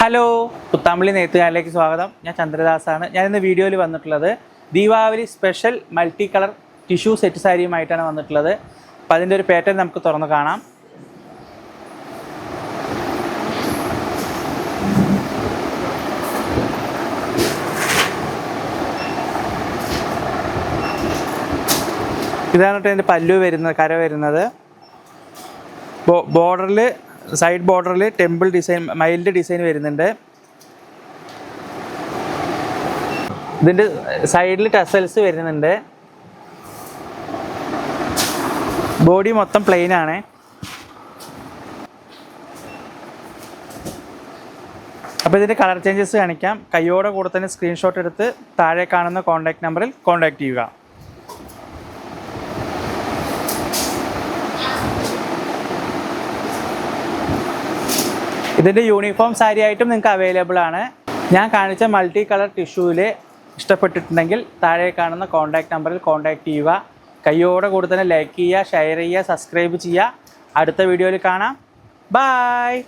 Hello പുത്താമ്പള്ളി നെയ്ത്തുകാരിലേക്ക് സ്വാഗതം. ഞാൻ ചന്ദ്രദാസാണ്. ഞാൻ ഇന്ന് വീഡിയോയിൽ വന്നിട്ടുള്ളത് Deepavali special multi colour tissue set സാരിയുമായിട്ടാണ് വന്നിട്ടുള്ളത്. അപ്പോൾ അതിന്റെ ഒരു പാറ്റേൺ നമുക്ക് തുറന്ന് കാണാം. ഇതാണ് കേട്ടോ എന്റെ പല്ലു വരുന്നത് കര വരുന്നത്. ബോർഡറിൽ സൈഡ് ബോർഡറിൽ ടെമ്പിൾ ഡിസൈൻ മൈൽഡ് ഡിസൈൻ വരുന്നുണ്ട്. ഇതിന്റെ സൈഡിൽ ടസൽസ് വരുന്നുണ്ട്. ബോഡി മൊത്തം പ്ലെയിൻ ആണ്. അപ്പോൾ ഇതിന്റെ കളർ ചേഞ്ചസ് കാണിക്കാം. കയ്യോടെ കൂടെ തന്നെ സ്ക്രീൻഷോട്ട് എടുത്ത് താഴെ കാണുന്ന കോൺടാക്ട് നമ്പറിൽ കോൺടാക്ട് ചെയ്യുക. ഇതിന്റെ യൂണിഫോം സാരി ആയിട്ടും നിങ്ങൾക്ക് അവൈലബിൾ ആണ്. ഞാൻ കാണിച്ച മൾട്ടി കളർ ടിഷ്യൂവിൽ ഇഷ്ടപ്പെട്ടിട്ടുണ്ടെങ്കിൽ താഴെ കാണുന്ന കോൺടാക്ട് നമ്പറിൽ കോൺടാക്ട് ചെയ്യുക. കയ്യോടെ കൂടെ തന്നെ ലൈക്ക് ചെയ്യുക ഷെയർ ചെയ്യുക സബ്സ്ക്രൈബ് ചെയ്യുക. അടുത്ത വീഡിയോയിൽ കാണാം. ബായ്